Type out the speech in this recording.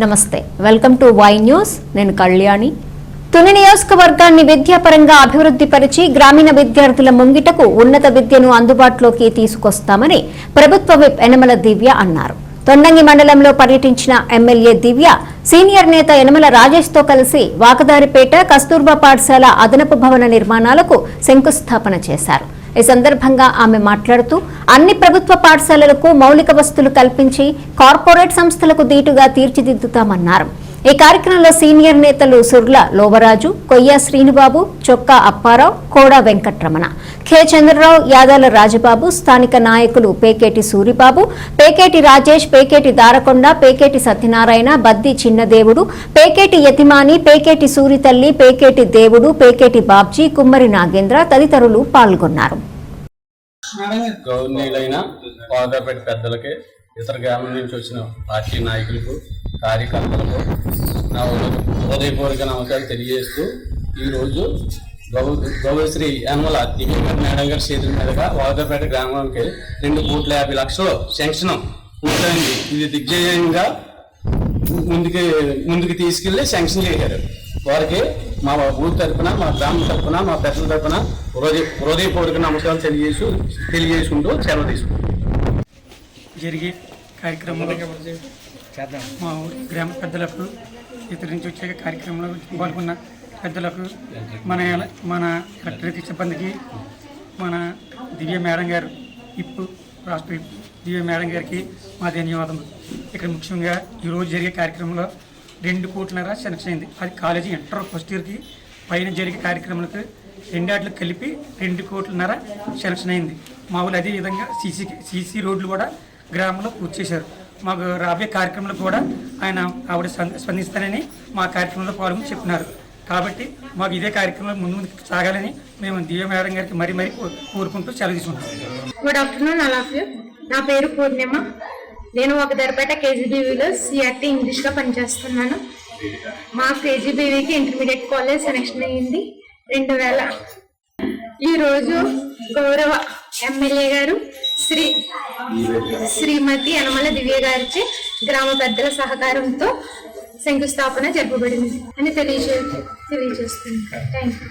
నమస్తే. Welcome to Y news. నేను కళ్యాణి. తుని నియోజకవర్గాన్ని విద్యాపరంగా అభివృద్ధి పరిచి గ్రామీణ విద్యార్థుల ముంగిటకు ఉన్నత విద్యను అందుబాటులోకి తీసుకొస్తామని ప్రభుత్వ విప్ యనమల దివ్య అన్నారు. తొండంగి మండలంలో పర్యటించిన ఎమ్మెల్యే దివ్య సీనియర్ నేత యనమల రాజేష్తో కలిసి వాకదారిపేట కస్తూర్బా పాఠశాల అదనపు భవన నిర్మాణాలకు శంకుస్థాపన చేశారు. ఈ సందర్భంగా ఆమె మాట్లాడుతూ అన్ని ప్రభుత్వ పాఠశాలలకు మౌలిక వసతులు కల్పించి కార్పొరేట్ సంస్థలకు దీటుగా తీర్చిదిద్దుతామన్నారు. ఈ కార్యక్రమంలో సీనియర్ నేతలు సుర్ల లోవరాజు కొయ్య శ్రీనుబాబు చొక్కా అప్పారావు కోడా వెంకట్రమణ కె. చంద్రరావు యాదాల రాజబాబు స్థానిక నాయకులు పేకేటి సూరిబాబు పేకేటి రాజేష్ పేకేటి దారకొండ పేకేటి సత్యనారాయణ బద్ది చిన్నదేవుడు పేకేటి యతిమాని పేకేటి సూరితల్లి పేకేటి దేవుడు పేకేటి బాబ్జీ కుమ్మరి నాగేంద్ర తదితరులు పాల్గొన్నారు. ఇతర గ్రామం నుంచి వచ్చిన పార్టీ నాయకులకు కార్యకర్తలకు నా హృదయపూర్వక నమస్కారం తెలియజేస్తూ ఈరోజు గౌ గౌరవశ్రీ యనమల దివ్య మేడం గారి చేతుల మీదుగా వాదపేట గ్రామానికి రెండు కోట్ల యాభై లక్షలు శాంక్షన్ ఉంటుంది ఇది దిగ్విజయంగా ముందుకి ముందుకు తీసుకెళ్ళి శాంక్షన్ చేశారు. వారికి మా ఊరి తరపున మా గ్రామం తరపున మా పెద్దల తరపున హృదయ హృదయపూర్వక నమస్కారాలు తెలియజేసు తెలియజేసుకుంటూ సెలవు తీసుకుంటాం జరిగే కార్యక్రమంలో మా ఊరి గ్రామ పెద్దలకు ఇతర నుంచి వచ్చే కార్యక్రమంలో పాల్గొన్న పెద్దలకు మన మన ఎలక్ట్రిక్ సిబ్బందికి మన దివ్య మేడం గారు ఇప్పు రాష్ట్ర ఇప్పు దివ్య మేడం గారికి మా ధన్యవాదములు. ఇక్కడ ముఖ్యంగా ఈరోజు జరిగే కార్యక్రమంలో రెండు కోట్లన్నర సెలక్షన్ అయింది. అది కాలేజీ ఇంటర్ ఫస్ట్ ఇయర్కి పైన జరిగే కార్యక్రమాలకు రెండాట్లు కలిపి రెండు కోట్లన్నర సెలక్షన్ అయింది. మా అదే విధంగా సీసీ సీసీ రోడ్లు కూడా గ్రామంలో పూర్తి చేశారు. మాకు రాబోయే కార్యక్రమంలో కూడా ఆయన ఆవిడ స్పందిస్తానని మా కార్యక్రమంలో పాల్గొని చెప్పినారు. కాబట్టి మాకు ఇదే కార్యక్రమంలో ముందు ముందు సాగాలని మేము దివ్య మేడం గారికి మరీ మరీ కోరుకుంటూ సెలవు తీసుకుంటాం good afternoon all of you నా పేరు పూర్ణిమ. నేను ఒక దరపేట కేజీబీవీలో సిఆర్టీ ఇంగ్లీష్లో పనిచేస్తున్నాను. మా కేజీబీవీకి ఇంటర్మీడియట్ కాలేజ్ సెలెక్షన్ అయ్యింది రెండు వేల. ఈరోజు గౌరవ ఎమ్మెల్యే గారు శ్రీ శ్రీమతి యనమల దివ్య గారిచే గ్రామ పెద్దల సహకారంతో శంకుస్థాపన జరపబడింది అని తెలియజే తెలియజేస్తుంది థ్యాంక్ యూ